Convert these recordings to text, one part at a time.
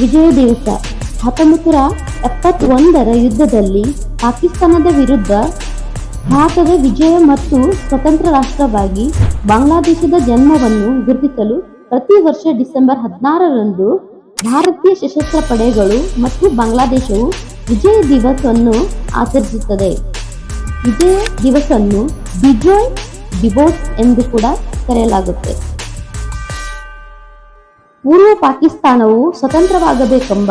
ವಿಜಯ ದಿವಸ ಹತ್ತೊಂಬತ್ತು ಎಪ್ಪತ್ತೊಂದರ ಯುದ್ಧದಲ್ಲಿ ಪಾಕಿಸ್ತಾನದ ವಿರುದ್ಧ ಭಾರತದ ವಿಜಯ ಮತ್ತು ಸ್ವತಂತ್ರ ರಾಷ್ಟ್ರವಾಗಿ ಬಾಂಗ್ಲಾದೇಶದ ಜನ್ಮವನ್ನು ಗುರುತಿಸಲು ಪ್ರತಿ ವರ್ಷ ಡಿಸೆಂಬರ್ ಹದಿನಾರರಂದು ಭಾರತೀಯ ಸಶಸ್ತ್ರ ಪಡೆಗಳು ಮತ್ತು ಬಾಂಗ್ಲಾದೇಶವು ವಿಜಯ ದಿವಸ್ ಅನ್ನು ಆಚರಿಸುತ್ತದೆ. ವಿಜಯ ದಿವಸನ್ನು ಬಿಜೋಯ್ ದಿವೋಸ್ ಎಂದು ಕೂಡ ಕರೆಯಲಾಗುತ್ತೆ. ಪೂರ್ವ ಪಾಕಿಸ್ತಾನವು ಸ್ವತಂತ್ರವಾಗಬೇಕೆಂಬ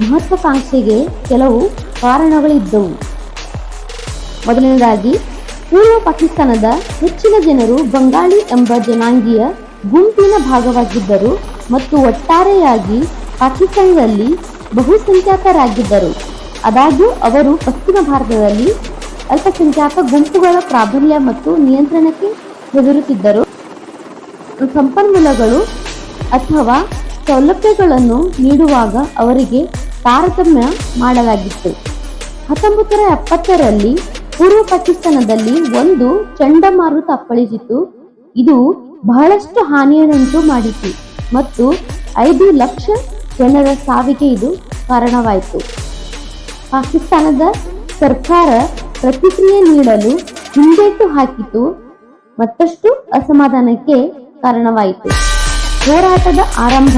ಮಹತ್ವಾಕಾಂಕ್ಷೆಗೆ ಕೆಲವು ಕಾರಣಗಳಿದ್ದವು. ಮೊದಲನೇದಾಗಿ ಪೂರ್ವ ಪಾಕಿಸ್ತಾನದ ಹೆಚ್ಚಿನ ಜನರು ಬಂಗಾಳಿ ಎಂಬ ಜನಾಂಗೀಯ ಗುಂಪಿನ ಭಾಗವಾಗಿದ್ದರು ಮತ್ತು ಒಟ್ಟಾರೆಯಾಗಿ ಪಾಕಿಸ್ತಾನದಲ್ಲಿ ಬಹುಸಂಖ್ಯಾತರಾಗಿದ್ದರು ಆದಾಗ್ಯೂ, ಅವರು ಪಶ್ಚಿಮ ಭಾರತದಲ್ಲಿ ಅಲ್ಪಸಂಖ್ಯಾತ ಗುಂಪುಗಳ ಪ್ರಾಬಲ್ಯ ಮತ್ತು ನಿಯಂತ್ರಣಕ್ಕೆ ಹೆದರುತ್ತಿದ್ದರು. ಸಂಪನ್ಮೂಲಗಳು ಅಥವಾ ಸೌಲಭ್ಯಗಳನ್ನು ನೀಡುವಾಗ ಅವರಿಗೆ ತಾರತಮ್ಯ ಮಾಡಲಾಗಿತ್ತು. ಹತ್ತೊಂಬತ್ತರ ಎಪ್ಪತ್ತರಲ್ಲಿ ಪೂರ್ವ ಪಾಕಿಸ್ತಾನದಲ್ಲಿ ಒಂದು ಚಂಡಮಾರುತ ಅಪ್ಪಳಿಸಿತು. ಇದು ಬಹಳಷ್ಟು ಹಾನಿಯನ್ನುಂಟು ಮಾಡಿತು ಮತ್ತು ಐದು ಲಕ್ಷ ಜನರ ಸಾವಿಗೆ ಇದು ಕಾರಣವಾಯಿತು. ಪಾಕಿಸ್ತಾನದ ಸರ್ಕಾರ ಪ್ರತಿಕ್ರಿಯೆ ನೀಡಲು ಹಿಂದೇಟು ಹಾಕಿತು. ಮತ್ತಷ್ಟು ಅಸಮಾಧಾನಕ್ಕೆ ಕಾರಣವಾಯಿತು. ಹೋರಾಟದ ಆರಂಭ.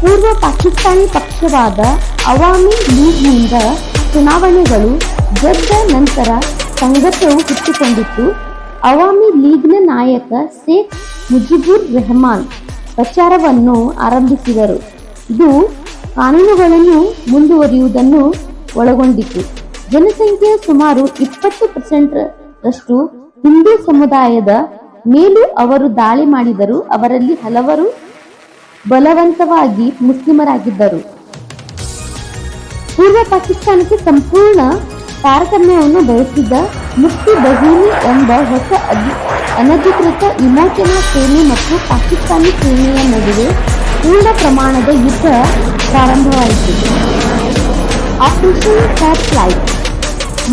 ಪೂರ್ವ ಪಾಕಿಸ್ತಾನಿ ಪಕ್ಷವಾದ ಅವಾಮಿ ಲೀಗ್ನಿಂದ ಚುನಾವಣೆಗಳು ಗೆದ್ದ ನಂತರ ಸಂಘರ್ಷವು ಹುಟ್ಟಿಕೊಂಡಿತ್ತು. ಅವಾಮಿ ಲೀಗ್ನ ನಾಯಕ ಶೇಖ್ ಮುಜಿಬುರ್ ರೆಹಮಾನ್ ಪ್ರಚಾರವನ್ನು ಆರಂಭಿಸಿದರು. ಇದು ಕಾನೂನುಗಳನ್ನು ಮುಂದುವರಿಯುವುದನ್ನು ಒಳಗೊಂಡಿತ್ತು ಜನಸಂಖ್ಯೆಯ ಸುಮಾರು ಇಪ್ಪತ್ತು ಪರ್ಸೆಂಟ್ ರಷ್ಟು ಹಿಂದೂ ಸಮುದಾಯದ ಮೇಲೂ ಅವರು ದಾಳಿ ಮಾಡಿದರು ಅವರಲ್ಲಿ ಹಲವರು ಬಲವಂತವಾಗಿ ಮುಸ್ಲಿಮರಾಗಿದ್ದರು. ಪೂರ್ವ ಪಾಕಿಸ್ತಾನಕ್ಕೆ ಸಂಪೂರ್ಣ ತಾರತಮ್ಯವನ್ನು ಬಯಸಿದ್ದ ಮುಕ್ತಿ ಬಹೀನಿ ಎಂಬ ಹೊಸ ಅನಧಿಕೃತ ವಿಮೋಚನಾ ಸೇನೆ ಮತ್ತು ಪಾಕಿಸ್ತಾನಿ ಸೇನೆಯ ನಡುವೆ ಪೂರ್ಣ ಪ್ರಮಾಣದ ಯುದ್ಧ ಪ್ರಾರಂಭವಾಯಿತು. ಆಪರೇಷನ್ ಫ್ಲೈಟ್ ಲೈಟ್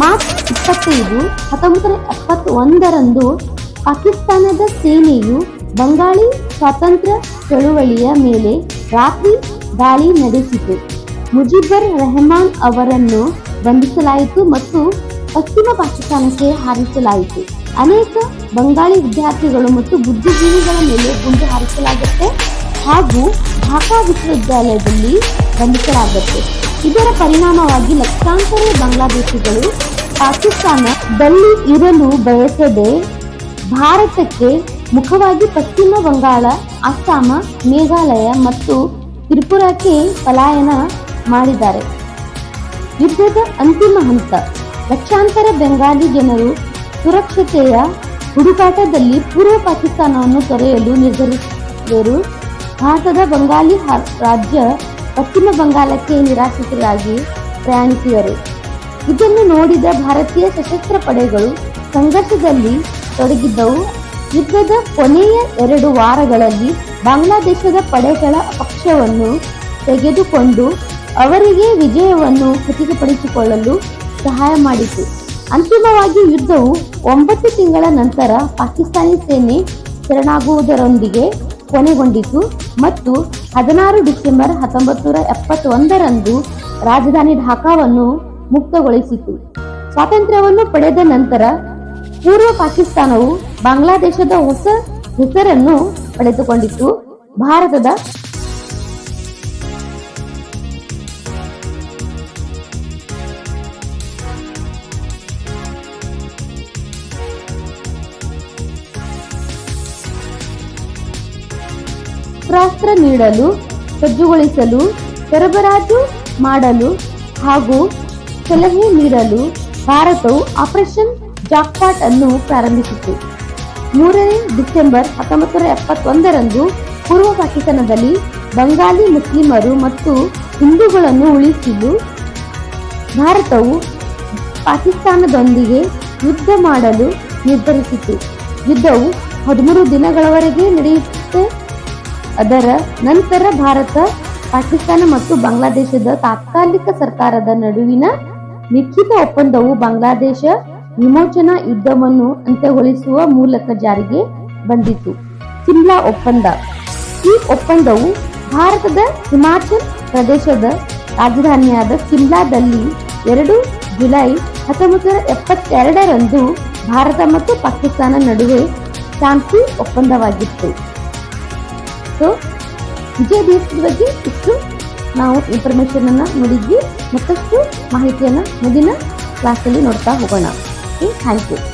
ಮಾರ್ಚ್ ಇಪ್ಪತ್ತೈದು ಹತ್ತೊಂಬತ್ತು ಎಪ್ಪತ್ತೊಂದರಂದು ಪಾಕಿಸ್ತಾನದ ಸೇನೆಯು ಬಂಗಾಳಿ ಸ್ವಾತಂತ್ರ್ಯ ಚಳುವಳಿಯ ಮೇಲೆ ರಾತ್ರಿ ದಾಳಿ ನಡೆಸಿತು. ಮುಜಿಬರ್ ರೆಹಮಾನ್ ಅವರನ್ನು ಬಂಧಿಸಲಾಯಿತು ಮತ್ತು ಪಶ್ಚಿಮ ಪಾಕಿಸ್ತಾನಕ್ಕೆ ಹಾರಿಸಲಾಯಿತು. ಅನೇಕ ಬಂಗಾಳಿ ವಿದ್ಯಾರ್ಥಿಗಳು ಮತ್ತು ಬುದ್ಧಿಜೀವಿಗಳ ಮೇಲೆ ಗುಂಡು ಹಾರಿಸಲಾಗುತ್ತೆ ಹಾಗೂ ಢಾಕಾ ವಿಶ್ವವಿದ್ಯಾಲಯದಲ್ಲಿ ಬಂಧಿಸಲಾಗುತ್ತೆ. ಇದರ ಪರಿಣಾಮವಾಗಿ ಲಕ್ಷಾಂತರ ಬಾಂಗ್ಲಾದೇಶಿಗಳು ಪಾಕಿಸ್ತಾನದಲ್ಲಿ ಇರಲು ಬಯಸದೆ ಭಾರತಕ್ಕೆ ಮುಖವಾಗಿ ಪಶ್ಚಿಮ ಬಂಗಾಳ, ಅಸ್ಸಾಮ, ಮೇಘಾಲಯ ಮತ್ತು ತ್ರಿಪುರಕ್ಕೆ ಪಲಾಯನ ಮಾಡಿದ್ದಾರೆ. ಯುದ್ಧದ ಅಂತಿಮ ಹಂತ. ಲಕ್ಷಾಂತರ ಬೆಂಗಾಲಿ ಜನರು ಸುರಕ್ಷತೆಯ ಹುಡುಕಾಟದಲ್ಲಿ ಪೂರ್ವ ಪಾಕಿಸ್ತಾನವನ್ನು ತೊರೆಯಲು ನಿರ್ಧರಿಸಿದರು ಭಾರತದ ಬಂಗಾಲಿ ರಾಜ್ಯ ಪಶ್ಚಿಮ ಬಂಗಾಳಕ್ಕೆ ನಿರಾಶ್ರಿತರಾಗಿ ಪ್ರಯಾಣಿಸಿದರು. ಇದನ್ನು ನೋಡಿದ ಭಾರತೀಯ ಸಶಸ್ತ್ರ ಪಡೆಗಳು ಸಂಘರ್ಷದಲ್ಲಿ ತೊಡಗಿದ್ದವು. ಯುದ್ಧದ ಕೊನೆಯ ಎರಡು ವಾರಗಳಲ್ಲಿ ಬಾಂಗ್ಲಾದೇಶದ ಪಡೆಗಳ ಪಕ್ಷವನ್ನು ತೆಗೆದುಕೊಂಡು ಅವರಿಗೆ ವಿಜಯವನ್ನು ಖಚಿತಪಡಿಸಿಕೊಳ್ಳಲು ಸಹಾಯ ಮಾಡಿತು. ಅಂತಿಮವಾಗಿ ಯುದ್ಧವು ಒಂಬತ್ತು ತಿಂಗಳ ನಂತರ ಪಾಕಿಸ್ತಾನಿ ಸೇನೆ ಶರಣಾಗುವುದರೊಂದಿಗೆ ಕೊನೆಗೊಂಡಿತು ಮತ್ತು ಹದಿನಾರು ಡಿಸೆಂಬರ್ ಹತ್ತೊಂಬತ್ತು ನೂರ ಎಪ್ಪತ್ತೊಂದರಂದು ರಾಜಧಾನಿ ಢಾಕಾವನ್ನು ಮುಕ್ತಗೊಳಿಸಿತು. ಸ್ವಾತಂತ್ರ್ಯವನ್ನು ಪಡೆದ ನಂತರ ಪೂರ್ವ ಪಾಕಿಸ್ತಾನವು ಬಾಂಗ್ಲಾದೇಶದ ಹೊಸ ಹೆಸರನ್ನು ಪಡೆದುಕೊಂಡಿತ್ತು. ಭಾರತದ ಶಸ್ತ್ರಾಸ್ತ್ರ ನೀಡಲು, ಸಜ್ಜುಗೊಳಿಸಲು, ಸರಬರಾಜು ಮಾಡಲು ಹಾಗೂ ಸಲಹೆ ನೀಡಲು ಭಾರತವು ಆಪರೇಷನ್ ಜಾಕ್ಪಾಟ್ ಅನ್ನು ಪ್ರಾರಂಭಿಸಿತು. ಮೂರನೇ ಡಿಸೆಂಬರ್ ಹತ್ತೊಂಬತ್ತು ನೂರ ಎಪ್ಪತ್ತೊಂದರಂದು ಪೂರ್ವ ಪಾಕಿಸ್ತಾನದಲ್ಲಿ ಬಂಗಾಲಿ ಮುಸ್ಲಿಮರು ಮತ್ತು ಹಿಂದೂಗಳನ್ನು ಉಳಿಸಿದ್ದು, ಭಾರತವು ಪಾಕಿಸ್ತಾನದೊಂದಿಗೆ ಯುದ್ಧ ಮಾಡಲು ನಿರ್ಧರಿಸಿತು. ಯುದ್ಧವು ಹದಿಮೂರು ದಿನಗಳವರೆಗೆ ನಡೆಯುತ್ತೆ. ಅದರ ನಂತರ ಭಾರತ, ಪಾಕಿಸ್ತಾನ ಮತ್ತು ಬಾಂಗ್ಲಾದೇಶದ ತಾತ್ಕಾಲಿಕ ಸರ್ಕಾರದ ನಡುವಿನ ಲಿಖಿತ ಒಪ್ಪಂದವು ಬಾಂಗ್ಲಾದೇಶ ವಿಮೋಚನಾ ಯುದ್ಧವನ್ನು ಅಂತ್ಯಗೊಳಿಸುವ ಮೂಲಕ ಜಾರಿಗೆ ಬಂದಿತು. ಸಿಮ್ಲಾ ಒಪ್ಪಂದ. ಈ ಒಪ್ಪಂದವು ಭಾರತದ ಹಿಮಾಚಲ್ ಪ್ರದೇಶದ ರಾಜಧಾನಿಯಾದ ಸಿಮ್ಲಾದಲ್ಲಿ ಎರಡು ಜುಲೈ ಹತ್ತೊಂಬತ್ತು ನೂರ ಎಪ್ಪತ್ತೆರಡರಂದು ಭಾರತ ಮತ್ತು ಪಾಕಿಸ್ತಾನ ನಡುವೆ ಶಾಂತಿ ಒಪ್ಪಂದವಾಗಿತ್ತು. ಸೊ, ವಿಜಯ ದಿವಸದ ಬಗ್ಗೆ ಇಷ್ಟು. ನಾವು ಇನ್ಫಾರ್ಮೇಶನ್ ಅನ್ನು ನೋಡಿದ್ವಿ ಮತ್ತಷ್ಟು ಮಾಹಿತಿಯನ್ನು ಮುಂದಿನ ಕ್ಲಾಸಲ್ಲಿ ನೋಡ್ತಾ ಹೋಗೋಣ. 一开始。